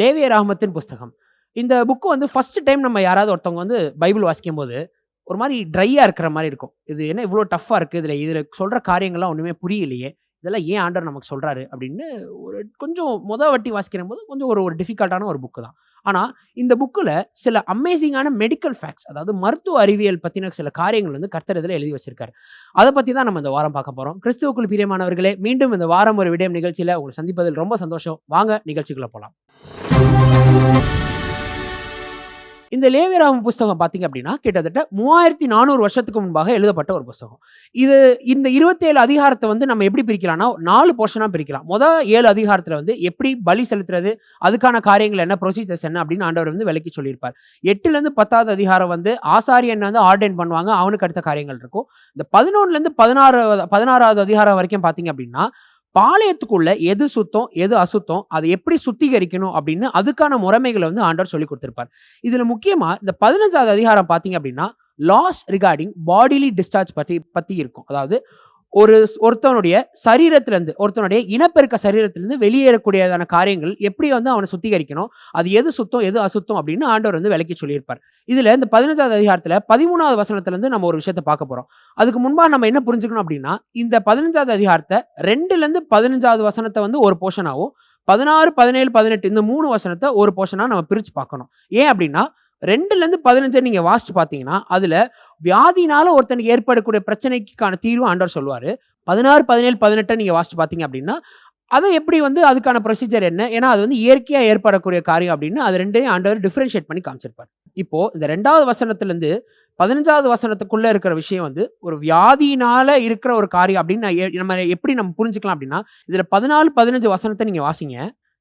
லேவியர் அகமத்தின் புஸ்தகம். இந்த புக் வந்து ஃபர்ஸ்ட் டைம் நம்ம யாராவது ஒருத்தவங்க வந்து பைபிள் வாசிக்கும்போது, ஒரு மாதிரி ட்ரையாக இருக்கிற மாதிரி இருக்கும். இது என்ன இவ்வளோ டஃப்பாக இருக்குது இதில் இதில் சொல்கிற காரியங்கள்லாம் ஒன்றுமே புரியலையே. இதெல்லாம் ஏன் ஆண்டர் நமக்கு சொல்கிறாரு அப்படின்னு ஒரு கொஞ்சம் மொத வாட்டி வாசிக்கிறம்போது கொஞ்சம் ஒரு ஒரு டிஃபிகல்ட்டான ஒரு புக்கு தான். ஆனால் இந்த புக்கில் சில அமேசிங்கான மெடிக்கல் ஃபேக்ட்ஸ் அதாவது மருத்துவ அறிவியல் பற்றின சில காரியங்கள் வந்து கர்த்தர் எழுதி வச்சிருக்காரு. அதை பற்றி தான் நம்ம இந்த வாரம் பார்க்க போகிறோம் கிறிஸ்துவுக்குள் பிரியமானவர்களே, மீண்டும் இந்த வாரம் ஒரு விடயம் நிகழ்ச்சியில் உங்களை சந்திப்பதில் ரொம்ப சந்தோஷம். வாங்க நிகழ்ச்சிக்குள்ளே போகலாம் இந்த லேவியராம புஸ்தகம் பார்த்தீங்க அப்படின்னா, கிட்டத்தட்ட 3400 வருஷத்துக்கு முன்பாக எழுதப்பட்ட ஒரு புஸ்தகம். இது இந்த இருபத்தேழு அதிகாரத்தை வந்து நம்ம எப்படி பிரிக்கலாம்னா, நாலு போர்ஷனாக பிரிக்கலாம். மொத 7 அதிகாரத்துல வந்து எப்படி பலி செலுத்துறது, அதுக்கான காரியங்கள் என்ன, ப்ரொசீஜர்ஸ் என்ன அப்படின்னு ஆண்டவர் வந்து விளக்கி சொல்லியிருப்பார். 8லருந்து 10வது அதிகாரம் வந்து ஆசாரியன் வந்து ஆர்டைன் பண்ணுவாங்க. அவனுக்கு அடுத்த காரியங்கள் இருக்கும். இந்த 11லருந்து 16 16வது அதிகாரம் வரைக்கும் பார்த்தீங்க அப்படின்னா, பாளையத்துக்குள்ள எது சுத்தம், எது அசுத்தம், அதை எப்படி சுத்திகரிக்கணும் அப்படின்னு அதுக்கான முறைமைகளை வந்து ஆண்டவர் சொல்லிக் கொடுத்திருப்பார் இதுல முக்கியமா இந்த 15வது அதிகாரம் பார்த்தீங்க அப்படின்னா, லாஸ் ரிகார்டிங் பாடிலி டிஸ்சார்ஜ் பத்தி பத்தி இருக்கும். அதாவது ஒரு ஒருத்தனுடைய சரீரத்திலேருந்து ஒருத்தனுடைய இனப்பெருக்க சரீரத்திலேருந்து வெளியேறக்கூடியதான காரியங்கள் எப்படி வந்து அவனை சுத்திகரிக்கணும், அது எது சுத்தம், எது அசுத்தம் அப்படின்னு ஆண்டவர் வந்து விளக்கி சொல்லியிருப்பார். இதில் இந்த பதினஞ்சாவது அதிகாரத்தில் பதிமூணாவது வசனத்துலேருந்து நம்ம ஒரு விஷயத்த பார்க்க போகிறோம் அதுக்கு முன்பாக நம்ம என்ன புரிஞ்சுக்கணும் அப்படின்னா, இந்த பதினஞ்சாவது அதிகாரத்தை ரெண்டுலேருந்து பதினஞ்சாவது வசனத்தை வந்து ஒரு போர்ஷனாவும், 16, 17, 18 இந்த மூணு வசனத்தை ஒரு போர்ஷனாக நம்ம பிரித்து பார்க்கணும். ஏன் அப்படின்னா, ரெண்டுலேருந்து பதினஞ்சு நீங்கள் வாசிச்சு பார்த்தீங்கன்னா, அதில் வியாதினால ஒருத்தனுக்கு ஏற்படக்கூடிய பிரச்சனைக்கான தீர்வு ஆண்டவர் சொல்லுவார் பதினாறு பதினேழு பதினெட்டை நீங்கள் வாசிச்சு பார்த்தீங்க அப்படின்னா, அதை எப்படி வந்து அதுக்கான ப்ரொசீஜர் என்ன? ஏன்னா அது வந்து இயற்கையாக ஏற்படக்கூடிய காரியம் அப்படின்னு அது ரெண்டையும் ஆண்டவர் டிஃப்ரென்ஷியேட் பண்ணி காமிச்சிருப்பார். இப்போ இந்த ரெண்டாவது வசனத்துலேருந்து பதினஞ்சாவது வசனத்துக்குள்ளே இருக்கிற விஷயம் வந்து ஒரு வியாதியினால இருக்கிற ஒரு காரியம் அப்படின்னு நான் நம்ம எப்படி நம்ம புரிஞ்சுக்கலாம் அப்படின்னா, இதில் பதினாலு பதினஞ்சு வசனத்தை நீங்கள் வாசிங்க.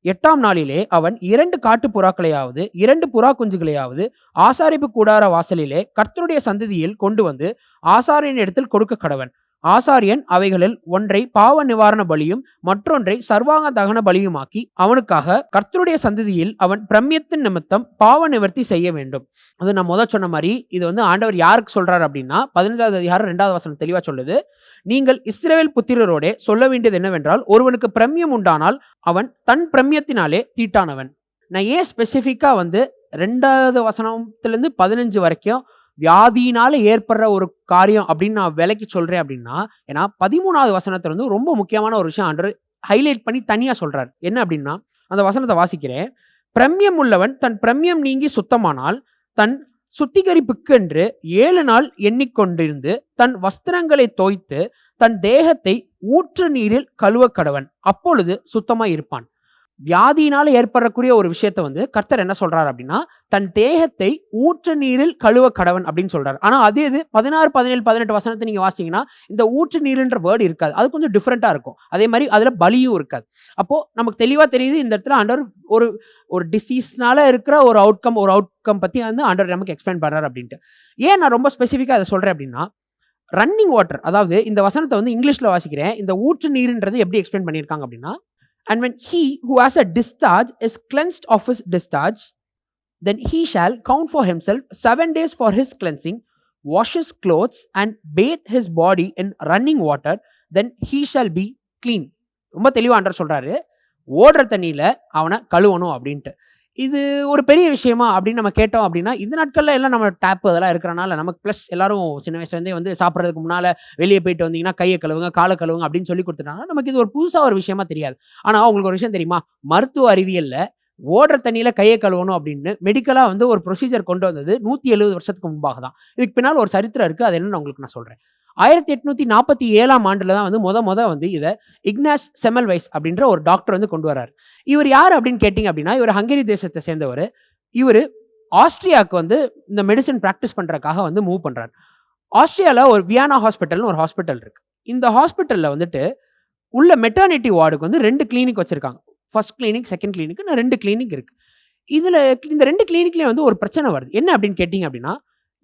எட்டாம் நாளிலே அவன் இரண்டு காட்டு புறாக்களையாவது, இரண்டு புறா குஞ்சுகளையாவது ஆசாரிப்பு கூடார வாசலிலே கர்த்தருடைய சந்ததியில் கொண்டு வந்து ஆசாரியன் இடத்தில் கொடுக்க கடவன். ஆசாரியன் அவைகளில் ஒன்றை பாவ நிவாரண பலியும், மற்றொன்றை சர்வாங்க தகன பலியுமாக்கி, அவனுக்காக கர்த்தருடைய சந்ததியில் அவன் பிரம்மியத்தின் நிமித்தம் பாவ நிவர்த்தி செய்ய வேண்டும். அது நான் முத சொன்ன மாதிரி இது வந்து ஆண்டவர் யாருக்கு சொல்றாரு அப்படின்னா, 15வது அதிகாரம் ரெண்டாவது வசனம் தெளிவா சொல்லுது. நீங்கள் இஸ்ரேல் புத்திரரோடே சொல்ல வேண்டியது என்னவென்றால், ஒருவனுக்கு பிரமியம் உண்டானால் அவன் தன் பிரமியத்தினாலே தீட்டானவன். நான் ஏன் ஸ்பெசிஃபிக்காக வந்து ரெண்டாவது வசனத்துலேருந்து பதினஞ்சு வரைக்கும் வியாதியினால ஏற்படுற ஒரு காரியம் அப்படின்னு நான் விலைக்கு சொல்கிறேன் அப்படின்னா, ஏன்னா பதிமூணாவது வசனத்தில் வந்து ரொம்ப முக்கியமான ஒரு விஷயம் அன்று ஹைலைட் பண்ணி தனியாக சொல்கிறார் என்ன அப்படின்னா, அந்த வசனத்தை வாசிக்கிறேன். பிரம்யம் உள்ளவன் தன் பிரமியம் நீங்கி சுத்தமானால், தன் சுத்திகரிப்புக்கென்று ஏழு நாள் எண்ணிக்கொண்டிருந்து, தன் வஸ்திரங்களை தோய்த்து, தன் தேகத்தை ஊற்று நீரில் கழுவ கடவன். அப்பொழுது சுத்தமாய் இருப்பான். வியாதியினால ஏற்படக்கூடிய ஒரு விஷயத்த வந்து கர்த்தர் என்ன சொல்றாரு அப்படின்னா, தன் தேகத்தை ஊற்று நீரில் கழுவ கடவன் அப்படின்னு சொல்றாரு. ஆனா அதே இது பதினாறு பதினேழு பதினெட்டு வசனத்தை நீங்க வாசிங்கன்னா இந்த ஊற்று நீருன்ற வேர்டு இருக்காது. அது கொஞ்சம் டிஃபரெண்ட்டா இருக்கும். அதே மாதிரி அதுல பலியும் இருக்காது. அப்போ நமக்கு தெளிவா தெரியுது இந்த இடத்துல ஆண்டவர் ஒரு ஒரு டிசீஸ்னால இருக்கிற ஒரு அவுட்கம் ஒரு அவுட்கம் பத்தி வந்து ஆண்டவர் நமக்கு எக்ஸ்பிளைன் பண்றாரு அப்படின்ட்டு. ஏன் நான் ரொம்ப ஸ்பெசிஃபிக்கா அதை சொல்றேன் அப்படின்னா, ரன்னிங் வாட்டர் அதாவது இந்த வசனத்தை வந்து இங்கிலீஷ்ல வாசிக்கிறேன். இந்த ஊற்று நீருன்றது எப்படி எக்ஸ்பிளைன் பண்ணியிருக்காங்க அப்படின்னா, "And when he who has a discharge is cleansed of his discharge, then he shall count for himself seven days for his cleansing, wash his clothes and bathe his body in running water, then he shall be clean." ரொம்ப தெளிவாக ஆண்டவர் சொல்றாரு. ஓடுற தண்ணீல அவனை கழுவணும் அப்படின்ட்டு. இது ஒரு பெரிய விஷயமா அப்படின்னு நம்ம கேட்டோம் அப்படின்னா, இந்த நாட்கள்ல எல்லாம் நம்ம டேப் அதெல்லாம் இருக்கிறனால நமக்கு ப்ளஸ் எல்லாரும் சின்ன வயசுலேருந்தே வந்து சாப்பிட்றதுக்கு முன்னால வெளியே போயிட்டு வந்தீங்கன்னா, கையை கழுவுங்க, காலை கழுவுங்க அப்படின்னு சொல்லி கொடுத்துட்டாங்க நமக்கு இது ஒரு புதுசாக ஒரு விஷயமா தெரியாது. ஆனால் உங்களுக்கு ஒரு விஷயம் தெரியுமா? மருத்துவ அறிவியல்ல ஓடுற தண்ணியில் கையை கழுவணும் அப்படின்னு மெடிக்கலாக வந்து ஒரு ப்ரொசீஜர் கொண்டு வந்தது 170 வருஷத்துக்கு முன்பாக தான். இதுக்கு பின்னால் ஒரு சரித்திரம் இருக்குது அது என்னன்னு உங்களுக்கு நான் சொல்கிறேன் ஆயிரத்தி எட்நூற்றி நாற்பத்தி ஏழாம் ஆண்டுல தான் வந்து முத முத வந்து இதை இக்னாஸ் செமல்வைஸ் அப்படின்ற ஒரு டாக்டர் வந்து கொண்டு வராரு. இவர் யார் அப்படின்னு கேட்டிங்க அப்படின்னா, இவர் ஹங்கேரி தேசத்தை சேர்ந்தவர் இவரு ஆஸ்ட்ரியாவுக்கு வந்து இந்த மெடிசன் ப்ராக்டிஸ் பண்ணுறக்காக வந்து மூவ் பண்ணுறாரு ஆஸ்திரியாவில் ஒரு வியானா ஹாஸ்பிட்டல்னு ஒரு ஹாஸ்பிட்டல் இருக்கு. இந்த ஹாஸ்பிட்டலில் வந்துட்டு உள்ள மெட்டர்னிட்டி வார்டுக்கு வந்து ரெண்டு கிளினிக் வச்சுருக்காங்க ஃபர்ஸ்ட் கிளினிக், செகண்ட் கிளினிக்னு ரெண்டு கிளினிக் இருக்குது இதில் இந்த ரெண்டு கிளினிக்லேயும் வந்து ஒரு பிரச்சனை வருது. என்ன அப்படின்னு கேட்டிங்க அப்படின்னா,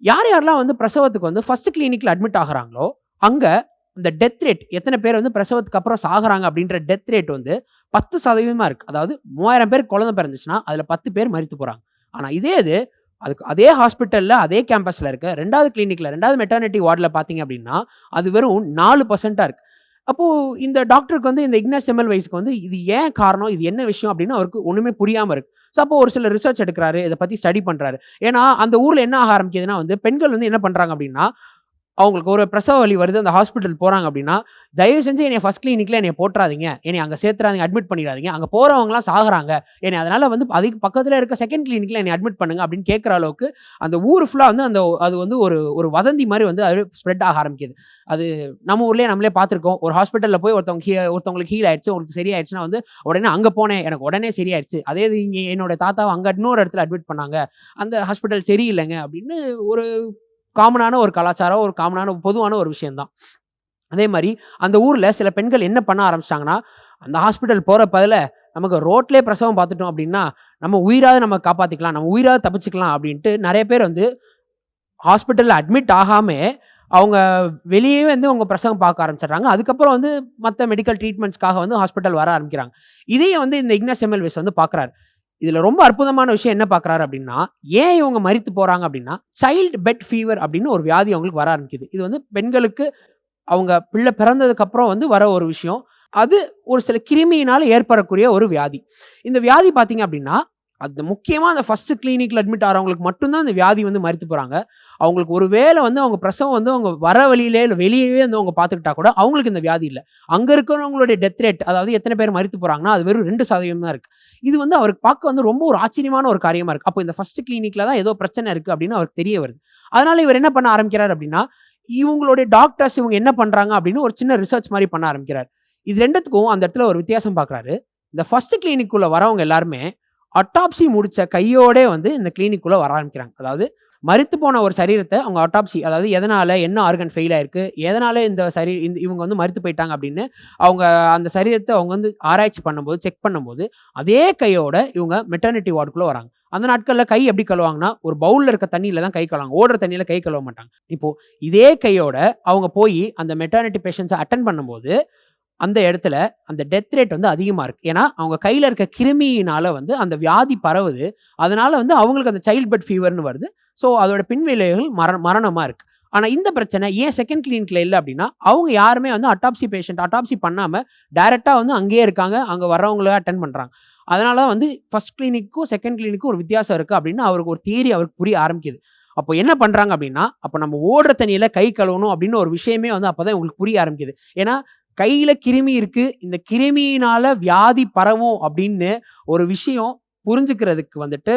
யார் யாரெல்லாம் வந்து பிரசவத்துக்கு வந்து ஃபர்ஸ்ட் கிளினிக்கில் அட்மிட் ஆகுறாங்களோ, அங்கே இந்த டெத் ரேட் எத்தனை பேர் வந்து பிரசவத்துக்கு அப்புறம் சாகுறாங்க அப்படின்ற டெத் ரேட் வந்து பத்து சதவீதமாக இருக்குது அதாவது மூவாயிரம் பேர் குழந்தை பிறந்துச்சுன்னா, அதில் பத்து பேர் மறித்து போகிறாங்க ஆனால் இதே இது அதுக்கு அதே ஹாஸ்பிட்டலில் அதே கேம்பஸில் இருக்க ரெண்டாவது கிளினிக்கில் ரெண்டாவது மெட்டர்னிட்டி வார்டில் பார்த்தீங்க அப்படின்னா, அது வெறும் நாலு பர்சென்ட்டாக இருக்குது அப்போது இந்த டாக்டருக்கு வந்து இந்த இக்னாஸ் வயசுக்கு வந்து இது ஏன் காரணம்? இது என்ன விஷயம்? அப்படின்னு அவருக்கு ஒன்றுமே புரியாமல் இருக்குது ஸோ அப்போ ஒரு சில ரிசர்ச் எடுக்கிறாரு. இதை பற்றி ஸ்டடி பண்றாரு. ஏன்னா, அந்த ஊரில் என்ன ஆக ஆரம்பிக்குதுன்னா வந்து, பெண்கள் வந்து என்ன பண்றாங்க அப்படின்னா அவங்களுக்கு ஒரு பிரசவ வலி வருது. அந்த ஹாஸ்பிட்டல் போகிறாங்க அப்படின்னா தயவு செஞ்சு என்னைய ஃபஸ்ட் கிளினிக்கில் என்னை போட்டுறாதீங்க என்னை அங்கே சேர்த்துறாதீங்க. அட்மிட் பண்ணிடாதீங்க அங்கே போகிறவங்களாம் சாகுறாங்க. என்னை அதனால் வந்து அதுக்கு பக்கத்தில் இருக்க செகண்ட் கிளினிக்கில் என்னை அட்மிட் பண்ணுங்க அப்படின்னு கேட்குற அளவுக்கு, அந்த ஊர் ஃபுல்லாக வந்து அந்த அது வந்து ஒரு ஒரு வதந்தி மாதிரி வந்து அது ஸ்ப்ரெட் ஆக ஆரம்பிக்குது. அது நம்ம ஊர்லேயே நம்மளே பார்த்துருக்கோம். ஒரு ஹாஸ்பிட்டலில் போய் ஒருத்தவங்க ஹீ ஒருத்தவங்களுக்கு ஹீல் ஆயிடுச்சு. ஒருத்தருக்கு சரியாயிடுச்சுன்னா வந்து, உடனே அங்கே போனேன். எனக்கு உடனே சரியாயிடுச்சு. அதே இது என்னோட தாத்தாவை அங்கே இன்னொரு இடத்துல அட்மிட் பண்ணாங்க. அந்த ஹாஸ்பிட்டல் சரியில்லைங்க அப்படின்னு ஒரு காமனான ஒரு கலாச்சாரம், ஒரு காமனான பொதுவான ஒரு விஷயம்தான் அதே மாதிரி அந்த ஊரில் சில பெண்கள் என்ன பண்ண ஆரம்பிச்சிட்டாங்கன்னா அந்த ஹாஸ்பிட்டல் போகிற பதிலா நமக்கு ரோட்லேயே பிரசவம் பார்த்துட்டோம் அப்படின்னா நம்ம உயிராவது நம்ம காப்பாற்றிக்கலாம் நம்ம உயிராவது தப்பிச்சுக்கலாம் அப்படின்ட்டு நிறைய பேர் வந்து ஹாஸ்பிட்டலில் அட்மிட் ஆகாமே அவங்க வெளியே வந்து அவங்க பிரசவம் பார்க்க ஆரம்பிச்சிடுறாங்க அதுக்கப்புறம் வந்து மற்ற மெடிக்கல் ட்ரீட்மெண்ட்ஸ்க்காக வந்து ஹாஸ்பிட்டல் வர ஆரம்பிக்கிறாங்க. இதையும் வந்து இந்த இக்னஸ் எம்எல்வேஸ் வந்து பார்க்குறாரு. இதுல ரொம்ப அற்புதமான விஷயம் என்ன பாக்குறாரு அப்படின்னா ஏன் இவங்க மறித்து போறாங்க அப்படின்னா சைல்ட் பெட் ஃபீவர் அப்படின்னு ஒரு வியாதி அவங்களுக்கு வர ஆரம்பிக்குது. இது வந்து பெண்களுக்கு அவங்க பிள்ளை பிறந்ததுக்கு அப்புறம் வந்து வர ஒரு விஷயம். அது ஒரு சில கிருமியினால ஏற்படக்கூடிய ஒரு வியாதி. இந்த வியாதி பார்த்தீங்க அப்படின்னா அது முக்கியமா அந்த ஃபர்ஸ்ட் கிளினிக்ல அட்மிட் ஆகிறவங்களுக்கு மட்டும்தான் அந்த வியாதி வந்து மறித்து போறாங்க. அவங்களுக்கு ஒரு வேளை வந்து அவங்க பிரசவம் வந்து அவங்க வர வழியிலே இல்லை வெளியவே வந்து அவங்க பார்த்துக்கிட்டா கூட, அவங்களுக்கு இந்த வியாதி இல்லை அங்கே இருக்கிறவங்களுடைய டெத் ரேட் அதாவது எத்தனை பேர் மறித்து போகிறாங்கன்னா அது வெறும் ரெண்டு சதவீதம் தான் இருக்குது இது வந்து அவருக்கு பார்க்க வந்து ரொம்ப ஒரு ஆச்சரியமான ஒரு காரியமாக இருக்குது அப்போ இந்த ஃபர்ஸ்ட் கிளினிக்கில் தான் ஏதோ பிரச்சனை இருக்குது அப்படின்னு அவருக்கு தெரிய வருது. அதனால் இவர் என்ன பண்ண ஆரம்பிக்கிறார் அப்படின்னா இவங்களுடைய டாக்டர்ஸ் இவங்க என்ன பண்ணுறாங்க அப்படின்னு ஒரு சின்ன ரிசர்ச் மாதிரி பண்ண ஆரம்பிக்கிறார். இது ரெண்டுத்துக்கும் அந்த இடத்துல ஒரு வித்தியாசம் பார்க்குறாரு. இந்த ஃபர்ஸ்ட் கிளினிக்குள்ளே வரவங்க எல்லாருமே, அட்டாப்சி முடித்த கையோடே வந்து இந்த கிளினிக்குள்ளே வர ஆரம்பிக்கிறாங்க. அதாவது மறுத்து போன ஒரு சரீரத்தை அவங்க அட்டாப்சி அதாவது எதனால, என்ன ஆர்கன் ஃபெயில் ஆயிருக்கு, எதனால இந்த சரீ இந்த இவங்க வந்து மறுத்து போயிட்டாங்க அப்படின்னு அவங்க அந்த சரீரத்தை அவங்க வந்து ஆராய்ச்சி பண்ணும்போது, செக் பண்ணும்போது, அதே கையோட இவங்க மெட்டர்னிட்டி வார்டுக்குள்ளே வராங்க. அந்த நாட்களில் கை எப்படி கழுவாங்கன்னா, ஒரு பவுலில் இருக்க தண்ணியில் தான் கை கழுவாங்க. ஓடுற தண்ணியில் கை கழுவ மாட்டாங்க. இப்போது இதே கையோட அவங்க போய் அந்த மெட்டர்னிட்டி பேஷண்ட்ஸை அட்டன் பண்ணும்போது, அந்த இடத்துல அந்த டெத் ரேட் வந்து அதிகமாக இருக்குது ஏன்னா, அவங்க கையில் இருக்க கிருமியினால் வந்து அந்த வியாதி பரவுது. அதனால் வந்து அவங்களுக்கு அந்த சைல்ட் பெட் ஃபீவர்னு வருது. ஸோ அதோட பின்விளைவுகள் மர மரணமாக இருக்குது ஆனால் இந்த பிரச்சனை ஏன் செகண்ட் கிளினிக்கில் இல்லை அப்படின்னா அவங்க யாருமே வந்து அட்டாப்சி பேஷண்ட் அட்டாப்சி பண்ணாமல் டைரெக்டாக வந்து அங்கேயே இருக்காங்க. அங்கே வர்றவங்கள அட்டன் பண்ணுறாங்க அதனால தான் வந்து ஃபர்ஸ்ட் கிளினிக்கும், செகண்ட் கிளினிக்கும் ஒரு வித்தியாசம் இருக்குது அப்படின்னு அவருக்கு ஒரு தியரி அவருக்கு புரிய ஆரம்பிக்குது. அப்போ என்ன பண்ணுறாங்க அப்படின்னா அப்போ நம்ம ஓடுற தண்ணியில் கை கழுவணும் அப்படின்னு ஒரு விஷயமே வந்து அப்போ தான் உங்களுக்கு புரிய ஆரம்பிக்குது. ஏன்னா, கையில் கிருமி இருக்குது இந்த கிருமியினால் வியாதி பரவும் அப்படின்னு ஒரு விஷயம் புரிஞ்சுக்கிறதுக்கு வந்துட்டு,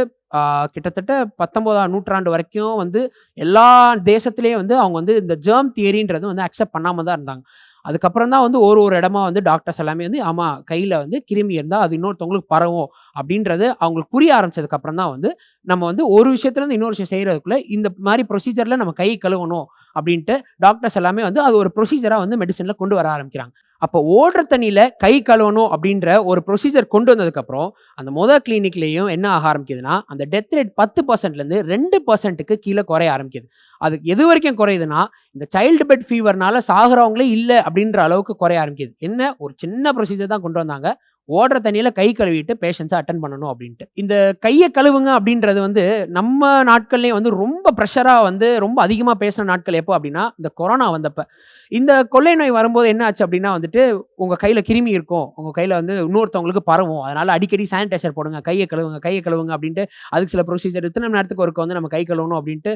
கிட்டத்தட்ட 19ஆம் நூற்றாண்டு வரைக்கும் வந்து எல்லா தேசத்திலேயும் வந்து அவங்க வந்து இந்த ஜேர்ம் தியரின்றது வந்து அக்செப்ட் பண்ணாமல் தான் இருந்தாங்க. அதுக்கப்புறம் தான் வந்து ஒரு ஒரு இடமா வந்து டாக்டர்ஸ் எல்லாமே வந்து, ஆமாம் கையில் வந்து கிருமி இருந்தால் அது இன்னொருத்தவங்களுக்கு பரவும் அப்படின்றது அவங்களுக்கு புரிய ஆரம்பிச்சதுக்கு அப்புறம் தான் வந்து, நம்ம வந்து ஒரு விஷயத்துலேருந்து இன்னொரு விஷயம் செய்கிறதுக்குள்ள இந்த மாதிரி ப்ரொசீஜரில் நம்ம கை கழுவணும் அப்படின்ட்டு டாக்டர்ஸ் எல்லாமே வந்து அது ஒரு ப்ரொசீஜராக வந்து மெடிசனில் கொண்டு வர ஆரம்பிக்கிறாங்க. அப்போ ஓடுற தண்ணியில் கை கழுவணும் அப்படின்ற ஒரு ப்ரொசீஜர் கொண்டு வந்ததுக்கப்புறம் அந்த மொதல் கிளினிக்லேயும் என்ன ஆக ஆரம்பிக்குதுன்னா, அந்த டெத் ரேட் பத்து பர்சன்ட்லேருந்து ரெண்டு பர்சன்ட்டுக்கு கீழே குறைய ஆரம்பிக்குது. அது எது வரைக்கும் குறையுதுன்னா, இந்த சைல்டு பெட் ஃபீவர்னால சாகுறவங்களே இல்லை அப்படின்ற அளவுக்கு குறைய ஆரம்பிக்குது. என்ன ஒரு சின்ன ப்ரொசீஜர் தான் கொண்டு வந்தாங்க. ஓடுற தண்ணியில் கை கழுவிட்டு பேஷண்ட்ஸை அட்டன் பண்ணணும் அப்படின்ட்டு இந்த கையை கழுவுங்க அப்படின்றது வந்து நம்ம நாட்கள்லேயும் வந்து ரொம்ப ப்ரெஷராக வந்து ரொம்ப அதிகமாக பேசின நாட்கள் எப்போ அப்படின்னா இந்த கொரோனா வந்தப்போ இந்த கொள்ளை நோய் வரும்போது என்ன ஆச்சு அப்படின்னா வந்துட்டு, உங்கள் கையில் கிருமி இருக்கும். உங்கள் கையில் வந்து இன்னொருத்தவங்களுக்கு பரவும். அதனால் அடிக்கடி சானிடைசர் போடுங்க. கையை கழுவுங்க, கையை கழுவுங்க அப்படின்ட்டு அதுக்கு சில ப்ரொசீஜர் இத்தனை மணி நேரத்துக்கு ஒருக்க வந்து நம்ம கை கழுவணும் அப்படின்ட்டு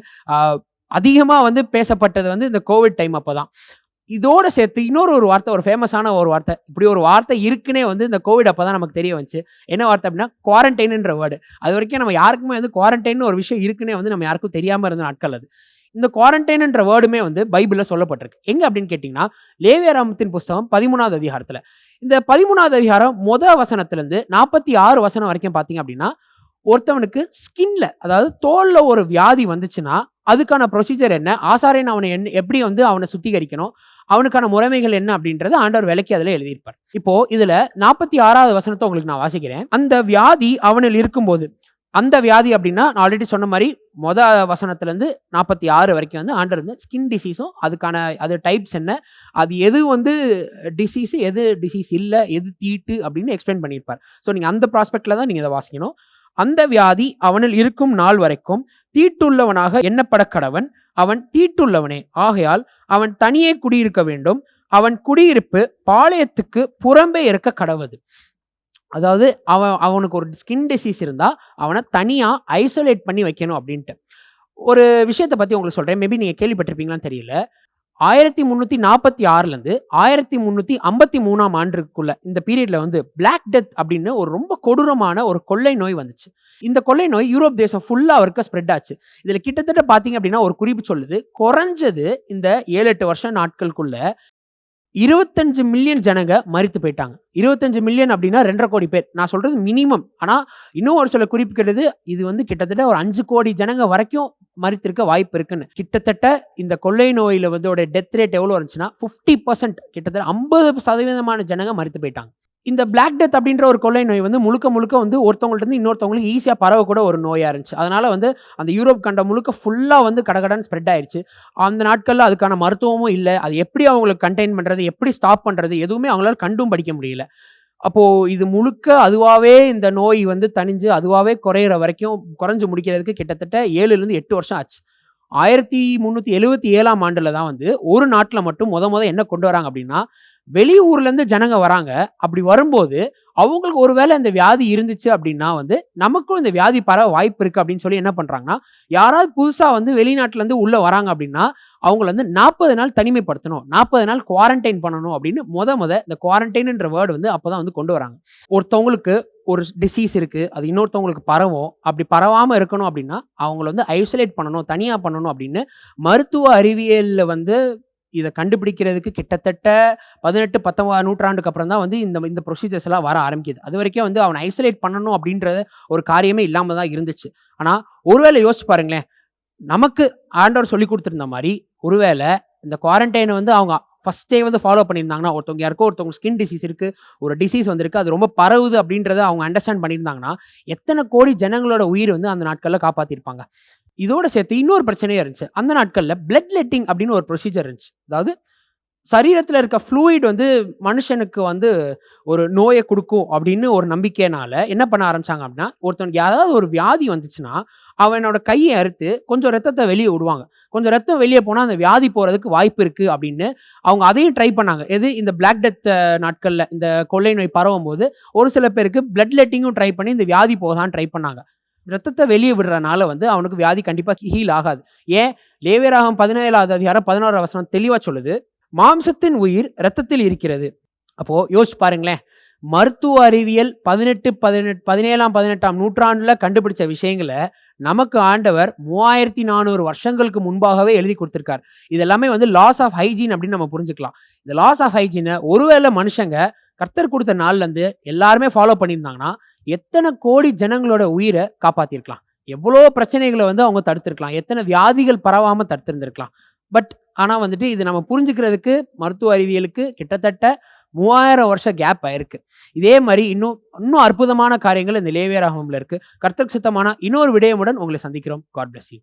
அதிகமாக வந்து பேசப்பட்டது வந்து இந்த கோவிட் டைம் அப்போ தான் இதோட சேர்த்து இன்னொரு ஒரு வார்த்தை ஒரு ஃபேமஸான ஒரு வார்த்தை. இப்படி ஒரு வார்த்தை இருக்குன்னே வந்து இந்த கோவிட் அப்போ தான் நமக்கு தெரிய வந்துச்சு. என்ன வார்த்தை அப்படின்னா குவாரண்டைனுன்ற வேர்டு அது வரைக்கும் நம்ம யாருக்குமே வந்து குவாரண்டைன் ஒரு விஷயம் இருக்குன்னே வந்து நம்ம யாருக்கும் தெரியாமல் இருந்த நாட்கள் அது. இந்த குவாரண்டைனுன்ற வேர்டுமே வந்து பைபிளில் சொல்லப்பட்டிருக்கு. எங்கே அப்படின்னு கேட்டிங்கன்னா லேவியராமத்தின் புஸ்தகம் பதிமூணாவது அதிகாரத்தில் இந்த 13வது அதிகாரம் மொதல் வசனத்துலேருந்து நாற்பத்தி ஆறு வசனம் வரைக்கும் பார்த்தீங்க அப்படின்னா ஒருத்தவனுக்கு ஸ்கின்ல அதாவது தோல்ல ஒரு வியாதி வந்துச்சுன்னா, அதுக்கான ப்ரொசீஜர் என்ன? ஆசாரியன் அவனை என் எப்படி வந்து அவனை சுத்திகரிக்கணும்? அவனுக்கான முறைமைகள் என்ன அப்டின்றத ஆண்டவர் விளக்கி அதில் எழுதியிருப்பார். இப்போ இதுல 46வது வசனத்த உங்களுக்கு நான் வாசிக்கிறேன். அந்த வியாதி அவனில் இருக்கும்போது, அந்த வியாதி அப்படின்னா நான் ஆல்ரெடி சொன்ன மாரி மொத வசனத்திலருந்து 46 வரைக்கும் வந்து ஆண்டர் வந்து ஸ்கின் டிசீஸும், அதுக்கான அது டைப்ஸ் என்ன? அது எது வந்து டிசீஸ், எது டிசீஸ் இல்லை எது தீட்டு அப்படின்னு எக்ஸ்பிளைன் பண்ணியிருப்பார். ஸோ நீங்கள் அந்த ப்ராஸ்பெக்டில் தான் நீங்கள் இதை வாசிக்கணும். அந்த வியாதி அவனில் இருக்கும் நாள் வரைக்கும் தீட்டுள்ளவனாக எண்ணப்படக் கடவன். அவன் தீட்டுள்ளவனே. ஆகையால் அவன் தனியே குடியிருக்க வேண்டும். அவன் குடியிருப்பு பாளையத்துக்கு புறம்பே இருக்க கடவுது அதாவது அவன் அவனுக்கு ஒரு ஸ்கின் டிசீஸ் இருந்தால் அவனை தனியாக ஐசோலேட் பண்ணி வைக்கணும் அப்படின்ட்டு ஒரு விஷயத்த பற்றி உங்களுக்கு சொல்கிறேன் மேபி நீங்கள் கேள்விப்பட்டிருப்பீங்களான்னு தெரியல. 1346லருந்து 1353ஆம் ஆண்டுக்குள்ள இந்த பீரியடில் வந்து பிளாக் டெத் அப்படின்னு ஒரு ரொம்ப கொடூரமான ஒரு கொள்ளை நோய் வந்துச்சு. இந்த கொள்ளை நோய் யூரோப் தேசம் ஃபுல்லா அவருக்கு ஸ்ப்ரெட் ஆச்சு. இதில் கிட்டத்தட்ட பார்த்தீங்க அப்படின்னா ஒரு குறிப்பு சொல்லுது. குறைஞ்சது இந்த 7, 8 வருஷம் நாட்களுக்குள்ள 25 மில்லியன் ஜனங்க மறித்து போயிட்டாங்க இருபத்தஞ்சு மில்லியன் அப்படின்னா ரெண்டரை கோடி பேர். நான் சொல்றது மினிமம். ஆனால் இன்னும் ஒரு சில குறிப்புகிறது இது வந்து கிட்டத்தட்ட ஒரு அஞ்சு கோடி ஜனங்க வரைக்கும் மறித்திருக்க வாய்ப்பு இருக்குன்னு. கிட்டத்தட்ட இந்த கொள்ளை நோயில் வந்து உடைய டெத் ரேட் எவ்வளோ இருந்துச்சுன்னா, 50% கிட்டத்தட்ட 50% ஜனங்க மறித்து போயிட்டாங்க இந்த பிளாக் டெத் அப்படின்ற ஒரு கொள்ளை நோய் வந்து முழுக்க முழுக்க வந்து ஒருத்தவங்கள்ட்ட இருந்து இன்னொருத்தவங்களுக்கு ஈஸியாக பரவக்கூட ஒரு நோயாக இருந்துச்சு. அதனால் வந்து அந்த யூரோப் கண்டம் முழுக்க ஃபுல்லாக வந்து கடகடன் ஸ்ப்ரெட் ஆயிடுச்சு அந்த நாட்களில் அதுக்கான மருத்துவமும் இல்லை அது எப்படி அவங்களுக்கு கண்டெயின் பண்ணுறது எப்படி ஸ்டாப் பண்ணுறது எதுவுமே அவங்களால கண்டும் படிக்க முடியல. அப்போ இது முழுக்க அதுவாகவே இந்த நோய் வந்து தணிஞ்சு, அதுவாகவே குறையிற வரைக்கும் குறைஞ்சு முடிக்கிறதுக்கு கிட்டத்தட்ட 7லிருந்து 8 வருஷம் ஆச்சு. ஆயிரத்தி முந்நூற்றி எழுபத்தி ஏழாம் ஆண்டில் தான் வந்து ஒரு நாட்டில் மட்டும் முத முத என்ன கொண்டு வராங்க அப்படின்னா வெளியூர்லேருந்து ஜனங்க வராங்க. அப்படி வரும்போது, அவங்களுக்கு ஒருவேளை இந்த வியாதி இருந்துச்சு அப்படின்னா வந்து, நமக்கும் இந்த வியாதி பரவ வாய்ப்பு இருக்கு அப்படின்னு சொல்லி என்ன பண்றாங்கன்னா, யாராவது புதுசா வந்து வெளிநாட்டிலேருந்து உள்ள வராங்க அப்படின்னா அவங்கள வந்து 40 நாள் தனிமைப்படுத்தணும். 40 நாள் குவாரன்டைன் பண்ணணும் அப்படின்னு முத முத இந்த குவாரண்டைன்ன்ற வேர்டு வந்து அப்போ தான் வந்து கொண்டு வராங்க. ஒருத்தவங்களுக்கு ஒரு டிசீஸ் இருக்கு. அது இன்னொருத்தவங்களுக்கு பரவும். அப்படி பரவாம இருக்கணும் அப்படின்னா அவங்கள வந்து ஐசோலேட் பண்ணணும், தனியா பண்ணணும் அப்படின்னு மருத்துவ அறிவியல்ல வந்து இதை கண்டுபிடிக்கிறதுக்கு கிட்டத்தட்ட 18, 19 நூற்றாண்டுக்கு அப்புறம் தான் வந்து இந்த இந்த ப்ரொசீஜர்ஸ் எல்லாம் வர ஆரம்பிக்குது. அது வரைக்கும் வந்து அவனை ஐசோலேட் பண்ணணும் அப்படின்றத ஒரு காரியமே இல்லாமல் தான் இருந்துச்சு. ஆனால் ஒருவேளை யோசிச்சு பாருங்களேன். நமக்கு ஆண்டவர் சொல்லிக் கொடுத்துருந்த மாதிரி ஒருவேளை இந்த குவாரண்டைனை வந்து அவங்க ஃபர்ஸ்ட்டே வந்து ஃபாலோ பண்ணியிருந்தாங்கன்னா, ஒருத்தவங்க யாருக்கோ ஒருத்தவங்க ஸ்கின் டிசீஸ் இருக்குது ஒரு டிசீஸ் வந்திருக்கு. அது ரொம்ப பரவுது அப்படின்றத அவங்க அண்டர்ஸ்டாண்ட் பண்ணியிருந்தாங்கன்னா, எத்தனை கோடி ஜனங்களோட உயிர் வந்து அந்த நாட்களில் காப்பாற்றிருப்பாங்க இதோட சேர்த்து இன்னொரு பிரச்சனையாக இருந்துச்சு. அந்த நாட்களில் பிளட் லெட்டிங் அப்படின்னு ஒரு ப்ரொசீஜர் இருந்துச்சு. அதாவது சரீரத்தில் இருக்க ஃப்ளூயிட் வந்து மனுஷனுக்கு வந்து ஒரு நோயை கொடுக்கும் அப்படின்னு ஒரு நம்பிக்கையினால என்ன பண்ண ஆரம்பிச்சாங்க அப்படின்னா ஒருத்தனுக்கு ஏதாவது ஒரு வியாதி வந்துச்சுன்னா, அவனோட கையை அறுத்து கொஞ்சம் ரத்தத்தை வெளியே விடுவாங்க. கொஞ்சம் ரத்தம் வெளியே போனால் அந்த வியாதி போகிறதுக்கு வாய்ப்பு இருக்குது அப்படின்னு அவங்க அதையும் ட்ரை பண்ணாங்க. எது இந்த பிளாக் டெத் நாட்களில் இந்த கொள்ளை நோய் பரவும் போது ஒரு சில பேருக்கு பிளட் லெட்டிங்கும் ட்ரை பண்ணி இந்த வியாதி போகதான் ட்ரை பண்ணாங்க. ரத்தத்தை வெளியே விடுறனால வந்து அவனுக்கு வியாதி கண்டிப்பாக ஹீல் ஆகாது. ஏன் லேவியராகம் பதினேழாவது அதிகாரம் பதினோரு அவசரம் தெளிவாக சொல்லுது. மாம்சத்தின் உயிர் ரத்தத்தில் இருக்கிறது. அப்போது யோசிச்சு பாருங்களேன். மருத்துவ அறிவியல் பதினெட்டு பதினெட்டு பதினேழாம் பதினெட்டாம் நூற்றாண்டில் கண்டுபிடிச்ச விஷயங்களை நமக்கு ஆண்டவர் 3400 வருஷங்களுக்கு முன்பாகவே எழுதி கொடுத்துருக்கார் இது எல்லாமே வந்து லாஸ் ஆஃப் ஹைஜீன் அப்படின்னு நம்ம புரிஞ்சுக்கலாம். இந்த லாஸ் ஆஃப் ஹைஜீனை ஒருவேளை மனுஷங்க கர்த்தர் கொடுத்த நாள்லேருந்து எல்லாருமே ஃபாலோ பண்ணியிருந்தாங்கன்னா, எத்தனை கோடி ஜனங்களோட உயிரை காப்பாற்றிருக்கலாம் எவ்வளோ பிரச்சனைகளை வந்து அவங்க தடுத்திருக்கலாம். எத்தனை வியாதிகள் பரவாம தடுத்திருந்திருக்கலாம். பட் ஆனா வந்துட்டு இது நம்ம புரிஞ்சுக்கிறதுக்கு மருத்துவ அறிவியலுக்கு கிட்டத்தட்ட 3000 வருஷ கேப் ஆயிருக்கு. இதே மாதிரி இன்னும் இன்னும் அற்புதமான காரியங்கள் இந்த லேவியராகமம்ல இருக்கு. கர்த்தக் சுத்தமான இன்னொரு விடயமுடன் உங்களை சந்திக்கிறோம். God bless you.